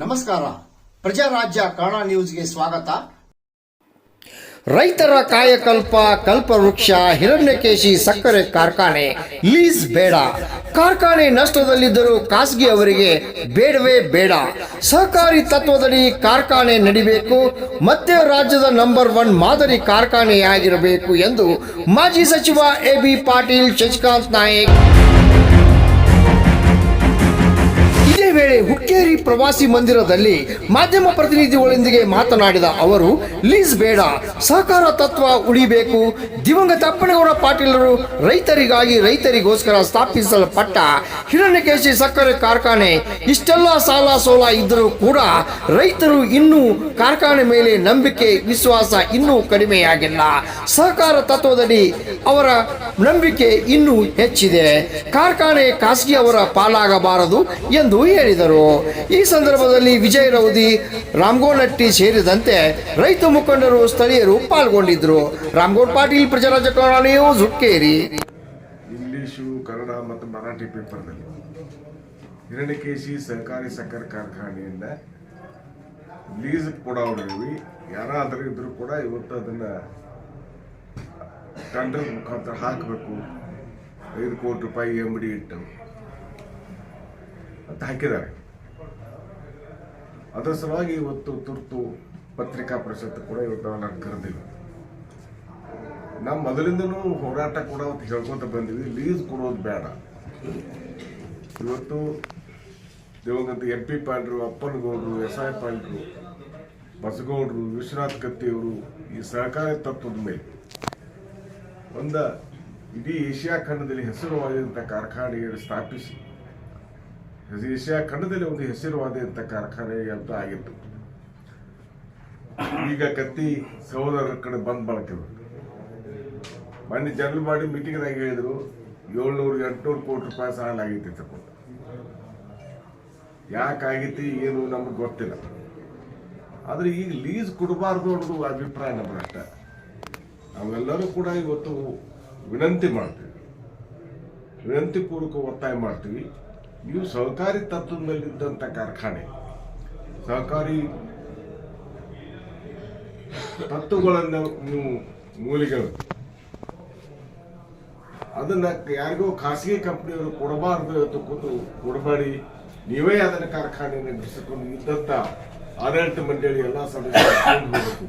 ನಮಸ್ಕಾರ. ಪ್ರಜಾರಾಜ್ಯ ಕನ್ನಡ ನ್ಯೂಸ್ಗೆ ಸ್ವಾಗತ. ರೈತರ ಕಾಯಕಲ್ಪ, ಕಲ್ಪವೃಕ್ಷ, ಹಿರಣ್ಯಕೇಶಿ, ಸಕ್ಕರೆ ಕಾರ್ಖಾನೆ. ಲೀಸ್ ಬೇಡ. ಕಾರ್ಖಾನೆ ನಷ್ಟದಲ್ಲಿದ್ದರೂ ಖಾಸಗಿ ಅವರಿಗೆ ಬೇಡವೇ ಬೇಡ. ಸಹಕಾರಿ ತತ್ವದಡಿ ಕಾರ್ಖಾನೆ ನಡಿಬೇಕು. ಮತ್ತೆ ರಾಜ್ಯದ ನಂಬರ್ ಒನ್ ಮಾದರಿ ಕಾರ್ಖಾನೆಯಾಗಿರಬೇಕು ಎಂದು ಮಾಜಿ ಸಚಿವ ಎ ಬಿ ಪಾಟೀಲ್, ಶಶಿಕಾಂತ್ ನಾಯಕ್. ವೇಳೆ ಹುಕ್ಕೇರಿ ಪ್ರವಾಸಿ ಮಂದಿರದಲ್ಲಿ ಮಾಧ್ಯಮ ಪ್ರತಿನಿಧಿಗಳೊಂದಿಗೆ ಮಾತನಾಡಿದ ಅವರು, ಲೀಸ್ ಬೇಡ, ಸಹಕಾರ ತತ್ವ ಉಳಿಬೇಕು. ದಿವಂಗತ ಅಪ್ಪಣೆಗೌಡ ಪಾಟೀಲರು ರೈತರಿಗಾಗಿ ರೈತರಿಗೋಸ್ಕರ ಸ್ಥಾಪಿಸಲ್ಪಟ್ಟ ಹಿರಣ್ಯಕೇಶಿ ಸಕ್ಕರೆ ಕಾರ್ಖಾನೆ. ಇಷ್ಟೆಲ್ಲ ಸಾಲ ಸೋಲ ಇದ್ದರೂ ಕೂಡ ರೈತರು ಇನ್ನೂ ಕಾರ್ಖಾನೆ ಮೇಲೆ ನಂಬಿಕೆ, ವಿಶ್ವಾಸ ಇನ್ನೂ ಕಡಿಮೆಯಾಗಿಲ್ಲ. ಸಹಕಾರ ತತ್ವದಡಿ ಅವರ ನಂಬಿಕೆ ಇನ್ನೂ ಹೆಚ್ಚಿದೆ. ಕಾರ್ಖಾನೆ ಖಾಸಗಿ ಅವರ ಪಾಲಾಗಬಾರದು ಎಂದು ಹೇಳಿದರು. ಈ ಸಂದರ್ಭದಲ್ಲಿ ವಿಜಯ ರೌದಿ ರಾಮಗೋನಟ್ಟಿ ಸೇರಿದಂತೆ ರೈತ ಮುಖಂಡರು ಸ್ಥಳೀಯರು ಪಾಲ್ಗೊಂಡಿದ್ದರು. ರಾಮಗೌಡ್ ಪಾಟೀಲ್, ಪ್ರಜಾರಾಜ್ಯ ಕನ್ನಡ ಝುಕ್ಕೇರಿ ಇಂಗ್ಲಿಷು ಕನ್ನಡ ಮತ್ತು ಮರಾಠಿ ಪೇಪರ್ನಲ್ಲಿ. ಹಿರಣ್ಯಕೇಶಿ ಸಹಕಾರಿ ಸಕ್ಕರೆ ಕಾರ್ಖಾನೆಯಿಂದ ಲೀಸ್ ಕೊಡೋರಿವಿ ಯಾರಾದರೂ ಇದ್ರೂ ಕೂಡ ಇವತ್ತು ಅದನ್ನು ಟೆಂಡರ್ ಮುಖಾಂತರ ಹಾಕಬೇಕು. ಐದು ಕೋಟಿ ರೂಪಾಯಿ ಎಂ ಡಿ ಅಂತ ಹಾಕಿದ್ದಾರೆ. ಅದರ ಸಲುವಾಗಿ ಇವತ್ತು ತುರ್ತು ಪತ್ರಿಕಾ ಪರಿಷತ್ತು ಕೂಡ ಇವತ್ತು ನಾನು ಕರೆದಿಲ್ಲ. ನಾವು ಮೊದಲಿಂದನೂ ಹೋರಾಟ ಕೂಡ ಅವತ್ತು ಹೇಳ್ಕೊತ ಬಂದಿವಿ, ಲೀಸ್ ಕೊಡೋದು ಬೇಡ. ಇವತ್ತು ದಿವಂಗತ ಎಂ ಪಿ ಪಾಂಡ್ರು, ಅಪ್ಪನಗೌಡರು, ಎಸ್ ಐ ಪಾಂಡ್ರು, ಬಸಗೌಡರು, ವಿಶ್ವನಾಥ್ ಕತ್ತಿಯವರು ಈ ಸಹಕಾರ ತತ್ವದ ಮೇಲೆ. ಒಂದು ಇಡೀ ಏಷ್ಯಾ ಖಂಡದಲ್ಲಿ ಹೆಸರುವಾದಂಥ ಕಾರ್ಖಾನೆಯನ್ನು ಸ್ಥಾಪಿಸಿ ಏಷ್ಯಾ ಖಂಡದಲ್ಲಿ ಒಂದು ಹೆಸರುವಾದಂಥ ಕಾರ್ಖಾನೆ ಅಂತ ಆಗಿತ್ತು. ಈಗ ಕತ್ತಿ ಸಹೋದರರ ಕಡೆ ಬಂದ್ ಬಳಕಿದ್ರು ಮೊನ್ನೆ ಜನರಲ್ ಬಾಡಿ ಮೀಟಿಂಗ್ದಾಗ ಹೇಳಿದ್ರು, ಏಳ್ನೂರು ಎಂಟ್ನೂರು ಕೋಟಿ ರೂಪಾಯಿ ಸಾಲ ಆಗೈತಿ ತಗೊಂಡು ಯಾಕಾಗೈತಿ ಏನು ನಮ್ಗೆ ಗೊತ್ತಿಲ್ಲ. ಆದ್ರೆ ಈಗ ಲೀಸ್ ಕೊಡಬಾರ್ದು ಅನ್ನೋದು ಅಭಿಪ್ರಾಯ ನಮ್ಮ ಅಷ್ಟ. ನಾವೆಲ್ಲರೂ ಕೂಡ ಇವತ್ತು ವಿನಂತಿ ಮಾಡ್ತೀವಿ. ವಿನಂತಿ ಪೂರ್ವಕ ಒತ್ತಾಯ ಮಾಡ್ತೀವಿ. ನೀವು ಸಹಕಾರಿ ತತ್ವದ ಮೇಲಿದ್ದಂಥ ಕಾರ್ಖಾನೆ. ಸಹಕಾರಿ ತತ್ವಗಳನ್ನು ನೀವು ಮೂಲಿಗಳು. ಅದನ್ನ ಯಾರಿಗೋ ಖಾಸಗಿ ಕಂಪ್ನಿಯವರು ಕೊಡಬಾರದು ಅಂತ ಕೂತು ಕೊಡಬೇಡಿ. ನೀವೇ ಅದನ್ನ ಕಾರ್ಖಾನೆ ನಡೆಸಿಕೊಂಡು ಇದ್ದಂತ ಆಡಳಿತ ಮಂಡಳಿ ಎಲ್ಲ ಸದಸ್ಯರು.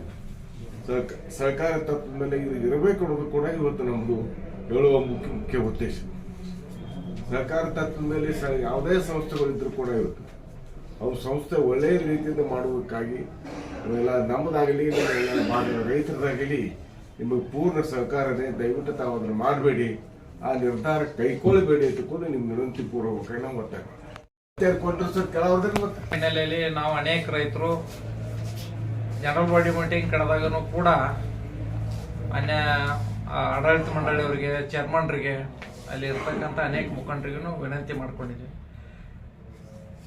ಸಹಕಾರ ತತ್ವದ ಮೇಲೆ ಇದು ಇರಬೇಕು ಅನ್ನೋದು ಕೂಡ ಇವತ್ತು ನಮ್ದು ಹೇಳುವ ಮುಖ್ಯ ಮುಖ್ಯ ಉದ್ದೇಶ. ಸಹಕಾರ ತತ್ವದ ಮೇಲೆ ಯಾವುದೇ ಸಂಸ್ಥೆಗಳಿದ್ರು ಕೂಡ ಇವತ್ತು ಅವ್ರ ಸಂಸ್ಥೆ ಒಳ್ಳೆಯ ರೀತಿಯಿಂದ ಮಾಡುವುದಕ್ಕಾಗಿ ಅವೆಲ್ಲ ನಮ್ಮದಾಗಲಿ ರೈತರದಾಗಲಿ ನಿಮಗೆ ಪೂರ್ಣ ಸಹಕಾರನೇ, ದಯವಿಟ್ಟು ತಾವು ಅದನ್ನು ಮಾಡಬೇಡಿ. ಆ ನಿರ್ಧಾರ ಕೈಗೊಳ್ಳಬೇಡಿ ಅಂತ ಕೂಡ ನಿಮ್ಮ ವಿನಂತಿ ಮತ್ತೆ? ಹಿನ್ನೆಲೆಯಲ್ಲಿ ನಾವು ಅನೇಕ ರೈತರು ಜನರಲ್ ಬಾಡಿ ಮೀಟಿಂಗ್ ಕಳೆದಾಗನು ಕೂಡ ಅನ್ಯ ಆಡಳಿತ ಮಂಡಳಿಯವರಿಗೆ ಚೇರ್ಮನ್ರಿಗೆ ಅಲ್ಲಿ ಇರ್ತಕ್ಕಂಥ ಅನೇಕ ಮುಖಂಡರಿಗೂ ವಿನಂತಿ ಮಾಡ್ಕೊಂಡಿದ್ವಿ.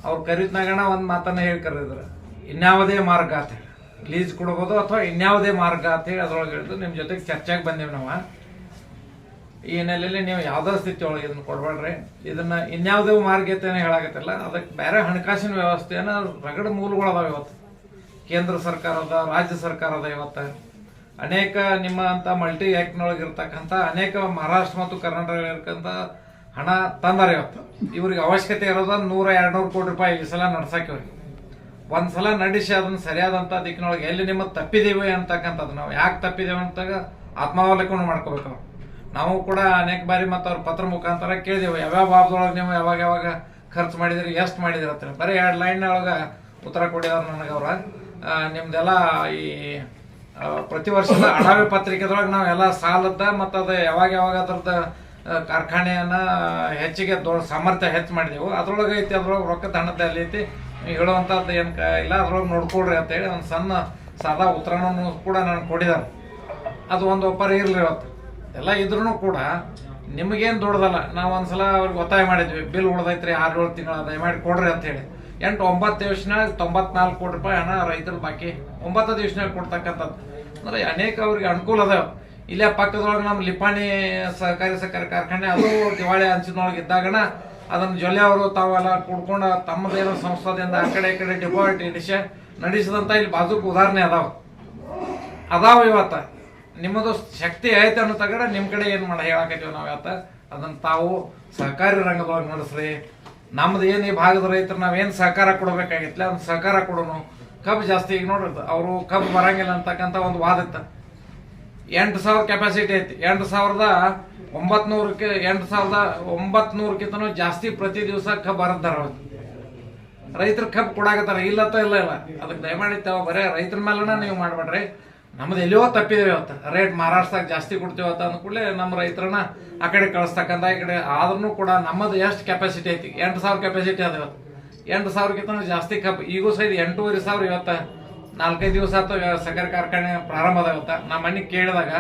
ಅವ್ರು ಕರೀತ್ನಾಗಣ ಒಂದು ಮಾತನ್ನ ಹೇಳಿ ಕರೆದ್ರೆ ಇನ್ಯಾವುದೇ ಮಾರ್ಗ ಅಂತ ಹೇಳಿ. ಲೀಸ್ ಕೊಡ್ಬೋದು ಅಥವಾ ಇನ್ಯಾವುದೇ ಮಾರ್ಗ ಅಂತ ಹೇಳಿ ಅದ್ರೊಳಗೆ ಹೇಳಿದ್ರು ನಿಮ್ಮ ಜೊತೆಗೆ ಚರ್ಚೆಗೆ ಬಂದೇವಿ ನಾವು. ಈ ಹಿನ್ನೆಲೆಯಲ್ಲಿ ನೀವು ಯಾವುದೋ ಸ್ಥಿತಿ ಒಳಗೆ ಇದನ್ನು ಕೊಡಬೇಡ್ರಿ. ಇದನ್ನ ಇನ್ಯಾವುದೇ ಮಾರ್ಗ ಅಂತ ಹೇಳಾಗತ್ತಲ್ಲ ಅದಕ್ಕೆ ಬೇರೆ ಹಣಕಾಸಿನ ವ್ಯವಸ್ಥೆಯನ್ನು ರಗಡ ಮೂಲಗಳದಾವ ಇವತ್ತು. ಕೇಂದ್ರ ಸರ್ಕಾರದ, ರಾಜ್ಯ ಸರ್ಕಾರದ ಇವತ್ತು. ಅನೇಕ ನಿಮ್ಮ ಅಂತ ಮಲ್ಟಿ ಆಕ್ಟ್ನೊಳಗೆ ಇರ್ತಕ್ಕಂಥ ಅನೇಕ ಮಹಾರಾಷ್ಟ್ರ ಮತ್ತು ಕರ್ನಾಟಕ ಹಣ ತಂದಾರೆ ಇವತ್ತು. ಇವ್ರಿಗೆ ಅವಶ್ಯಕತೆ ಇರೋದ ನೂರ ಎರಡು ನೂರು ಕೋಟಿ ರೂಪಾಯಿ ಈ ಸಲ ನಡ್ಸಕ್ಕೆ ಇವ್ರಿಗೆ. ಒಂದ್ಸಲ ನಡೆಸಿ ಅದನ್ನ ಸರಿಯಾದಂಥ ದಿಕ್ಕಿನೊಳಗೆ ಎಲ್ಲಿ ನಿಮ್ಮ ತಪ್ಪಿದ್ದೀವಿ ಅಂತಕ್ಕಂಥದ್ದು ನಾವು ಯಾಕೆ ತಪ್ಪಿದ್ದೇವೆ ಅಂತಾಗ ಆತ್ಮಾವಲೋಕನ ಮಾಡ್ಕೋಬೇಕು ನಾವು ಕೂಡ ಅನೇಕ ಬಾರಿ ಮತ್ತು ಅವ್ರ ಪತ್ರ ಮುಖಾಂತರ ಕೇಳಿದೆವು, ಯಾವ್ಯಾವ ಭಾಗದೊಳಗೆ ನೀವು ಯಾವಾಗ ಯಾವಾಗ ಖರ್ಚು ಮಾಡಿದಿರಿ, ಎಷ್ಟು ಮಾಡಿದಿರಿ ಅಂತ ಬರೀ ಎರಡು ಲೈನ್ ಒಳಗೆ ಉತ್ತರ ಕೊಡಿದವ್ರು ನನಗೆ ಅವ್ರ. ನಿಮ್ದೆಲ್ಲ ಈ ಪ್ರತಿ ವರ್ಷದ ಅಡಾವೆ ಪತ್ರಿಕೆದೊಳಗೆ ನಾವು ಎಲ್ಲ ಸಾಲದ ಮತ್ತು ಅದು ಯಾವಾಗ ಯಾವಾಗ ಅದ್ರದ್ದು ಕಾರ್ಖಾನೆಯನ್ನು ಹೆಚ್ಚಿಗೆ ದೊಡ್ಡ ಸಾಮರ್ಥ್ಯ ಹೆಚ್ಚು ಮಾಡಿದೆವು. ಅದ್ರೊಳಗೆ ಐತಿ, ಅದ್ರೊಳಗೆ ರೊಕ್ಕದ ಹಣದ ಅಲ್ಲಿ ಐತಿ. ಹೇಳುವಂಥದ್ದು ಏನು ಇಲ್ಲ, ಅದ್ರೊಳಗೆ ನೋಡ್ಕೊಡ್ರಿ ಅಂತ ಹೇಳಿ ಒಂದು ಸಣ್ಣ ಸಾದಾ ಉತ್ತರನೂ ಕೂಡ ನಾನು ಕೊಡಿದಾರೆ ಅದು ಒಂದು ಒಪ್ಪರ ಇರಲಿ ಇವತ್ತು. ಎಲ್ಲ ಇದ್ರೂ ಕೂಡ ನಿಮಗೇನು ದೊಡ್ಡದಲ್ಲ, ನಾವು ಒಂದ್ಸಲ ಅವ್ರಿಗೆ ಒತ್ತಾಯ ಮಾಡಿದ್ವಿ, ಬಿಲ್ ಉಳ್ದೈತ್ರಿ, ಆರು ಏಳು ತಿಂಗಳ, ದಯಮಾಡಿ ಕೊಡ್ರಿ ಅಂತ ಹೇಳಿ. ಎಂಟು, ಒಂಬತ್ತು ದಿವಸನಾಗ ತೊಂಬತ್ನಾಲ್ಕು ಕೋಟಿ ರೂಪಾಯಿ ಹಣ ರೈತರು ಬಾಕಿ, ಒಂಬತ್ತು ದಿವಸನಾಗ ಕೊಡ್ತಕ್ಕಂಥದ್ದು ಅಂದ್ರೆ ಅನೇಕ ಅವ್ರಿಗೆ ಅನುಕೂಲ ಅದಾವ. ಇಲ್ಲೇ ಪಕ್ಕದೊಳಗೆ ನಮ್ಮ ಲಿಪಾಣಿ ಸಹಕಾರಿ ಸಹಕಾರಿ ಕಾರ್ಖಾನೆ ಅದು ದಿವಾಳಿ ಅಂಚಿನೊಳಗೆ ಇದ್ದಾಗಣ ಅದನ್ನು ಜೊಲ್ಲೆ ಅವರು ತಾವೆಲ್ಲ ಕುಡ್ಕೊಂಡು ತಮ್ಮದೇನೋ ಸಂಸ್ಥಾದಿಂದ ಆ ಕಡೆ ಈ ಕಡೆ ಡಿಪಾಸಿಟ್ ಇಡಿಸಿ ನಡೆಸಿದಂತ ಇಲ್ಲಿ ಬಾಜುಕ್ ಉದಾಹರಣೆ ಅದಾವ. ಅದಾವ ಇವತ್ತ. ನಿಮ್ಮದು ಶಕ್ತಿ ಐತೆ ಅನ್ನೋ ತಗಡ ನಿಮ್ಮ ಕಡೆ ಏನು ಮಾಡ ಹೇಳಕತ್ತೀವಿ ನಾವು ಇವತ್ತ? ಅದನ್ನ ತಾವು ಸಹಕಾರಿ ರಂಗದೊಳಗೆ ನಡೆಸ್ರಿ. ನಮ್ದು ಏನು ಈ ಭಾಗದ ರೈತರು ನಾವೇನು ಸಹಕಾರ ಕೊಡಬೇಕಾಗಿತ್ತಲ್ಲ ಅದನ್ನ ಸಹಕಾರ ಕೊಡೋನು. ಕಬ್ಬು ಜಾಸ್ತಿ ಈಗ ನೋಡ್ರಿ ಅವರು ಕಬ್ಬು ಬರಂಗಿಲ್ಲ ಅಂತಕ್ಕಂಥ ಒಂದು ವಾದ ಇತ್ತು. ಎಂಟು ಸಾವಿರ ಕೆಪಾಸಿಟಿ ಐತಿ. ಎಂಟು ಸಾವಿರದ ಒಂಬತ್ನೂರಕ್ಕೆ, ಎಂಟು ಸಾವಿರದ ಒಂಬತ್ನೂರಕ್ಕಿಂತನೂ ಜಾಸ್ತಿ ಪ್ರತಿ ದಿವಸ ಕಬ್ಬು ಹರಿದಾರ ರೈತರು ಕಬ್ಬು ಕೊಡಾಕತ್ತಾರ. ಇಲ್ಲತ್ತ ಇಲ್ಲ ಇಲ್ಲ. ಅದಕ್ಕೆ ದಯಮಾಡಿ ತಾವ ಬರೇ, ರೈತರ ಮೇಲನ ನೀವು ಮಾಡ್ಬೇಡ್ರಿ. ನಮ್ದು ಎಲ್ಲಿಯೋ ತಪ್ಪಿದೇವೆ ಅವತ್ತು. ರೇಟ್ ಮಹಾರಾಷ್ಟ್ರದಾಗ ಜಾಸ್ತಿ ಕೊಡ್ತೇವೆ ಅಂದ ಕೂಡಲೇ ನಮ್ಮ ರೈತರನ್ನ ಆ ಕಡೆ ಕಳಿಸ್ತಕ್ಕಂಥ ಈ ಕಡೆ. ಆದ್ರೂ ಕೂಡ ನಮ್ಮದು ಎಷ್ಟು ಕೆಪಾಸಿಟಿ ಐತಿ? ಎಂಟು ಸಾವಿರ ಕೆಪಾಸಿಟಿ ಅದ ಇವತ್ತು. ಎಂಟು ಸಾವಿರಕ್ಕಿಂತ ಜಾಸ್ತಿ ಕಬ್ಬು. ಈಗೂ ಸಹಿತ ಎಂಟೂವರೆ ಸಾವಿರ ಇವತ್ತು ನಾಲ್ಕೈದು ದಿವಸ ಆಯ್ತು ಸಕ್ಕರೆ ಕಾರ್ಖಾನೆ ಪ್ರಾರಂಭ ಆಗುತ್ತೆ. ನಮ್ಮ ಮನೆಗೆ ಕೇಳಿದಾಗ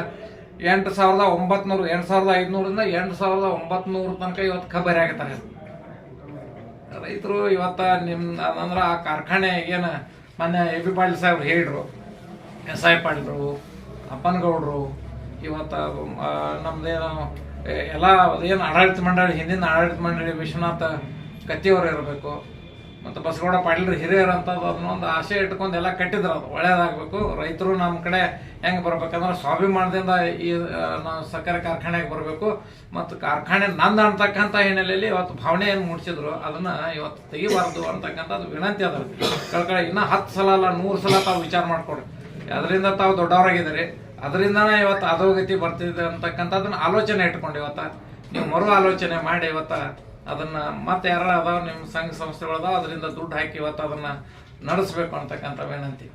ಎಂಟು ಸಾವಿರದ ಒಂಬತ್ನೂರು, ಎಂಟು ಸಾವಿರದ ಐದುನೂರಿಂದ ಎಂಟು ಸಾವಿರದ ಒಂಬತ್ನೂರು ತನಕ ಇವತ್ತು ಕಬ್ಬರಿ ಆಗತ್ತಾರೆ ರೈತರು ಇವತ್ತು ನಿಮ್ಮ ಅಂದ್ರೆ ಆ ಕಾರ್ಖಾನೆ ಏನು ಮೊನ್ನೆ ಎ ಬಿ ಪಾಟೀಲ್ ಸಾಹೇಬ್ರು ಹೇಳಿದ್ರು, ಎಸ್ ಐ ಪಾಟೀಲ್ರು, ಅಪ್ಪನಗೌಡರು, ಇವತ್ತ ನಮ್ಮದೇನು ಎಲ್ಲ ಏನು ಆಡಳಿತ ಮಂಡಳಿ, ಹಿಂದಿನ ಆಡಳಿತ ಮಂಡಳಿ ವಿಶ್ವನಾಥ ಕತ್ತಿಯವರು ಇರಬೇಕು. ಮತ್ತು ಬಸಗೌಡ ಪಾಟೀಲ್ರು ಹಿರಿಯರು ಅಂಥದ್ದು ಅದನ್ನ ಒಂದು ಆಸೆ ಇಟ್ಕೊಂಡು ಎಲ್ಲ ಕಟ್ಟಿದ್ರು ಅದು. ಒಳ್ಳೇದಾಗಬೇಕು. ರೈತರು ನಮ್ಮ ಕಡೆ ಹೆಂಗೆ ಬರ್ಬೇಕಂದ್ರೆ ಸ್ವಾಭಿಮಾನದಿಂದ ಈ ನಾವು ಸಕ್ಕರೆ ಕಾರ್ಖಾನೆಗೆ ಬರಬೇಕು. ಮತ್ತು ಕಾರ್ಖಾನೆ ನಂದು ಅಂತಕ್ಕಂಥ ಹಿನ್ನೆಲೆಯಲ್ಲಿ ಇವತ್ತು ಭಾವನೆ ಏನು ಮೂಡಿಸಿದ್ರು. ಅದನ್ನು ಇವತ್ತು ತೆಗಿಬಾರ್ದು ಅಂತಕ್ಕಂಥದ್ದು ವಿನಂತಿ ಅದ. ಕಳ್ಕೊಳ್ಳಿ, ಇನ್ನೂ ಹತ್ತು ಸಲ ಅಲ್ಲ, ನೂರು ಸಲ ತಾವು ವಿಚಾರ ಮಾಡಿಕೊಡ್ರಿ ಅದರಿಂದ ತಾವು ದೊಡ್ಡವರಾಗಿದ್ದೀರಿ. ಅದರಿಂದನೇ ಇವತ್ತು ಅಧೋಗತಿ ಬರ್ತಿದೆ ಅಂತಕ್ಕಂಥದ್ದನ್ನು ಆಲೋಚನೆ ಇಟ್ಕೊಂಡು ಇವತ್ತು. ನೀವು ಮರು ಆಲೋಚನೆ ಮಾಡಿ ಇವತ್ತ ಅದನ್ನ ಮತ್ತೆ ಯಾರು ಅದಾವ, ನಿಮ್ಮ ಸಂಘ ಸಂಸ್ಥೆಗಳು ಅದಾವ, ಅದರಿಂದ ದುಡ್ಡು ಹಾಕಿ ಇವತ್ತು ಅದನ್ನ ನಡೆಸಬೇಕು ಅಂತಕ್ಕಂಥ ವಿನಂತಿ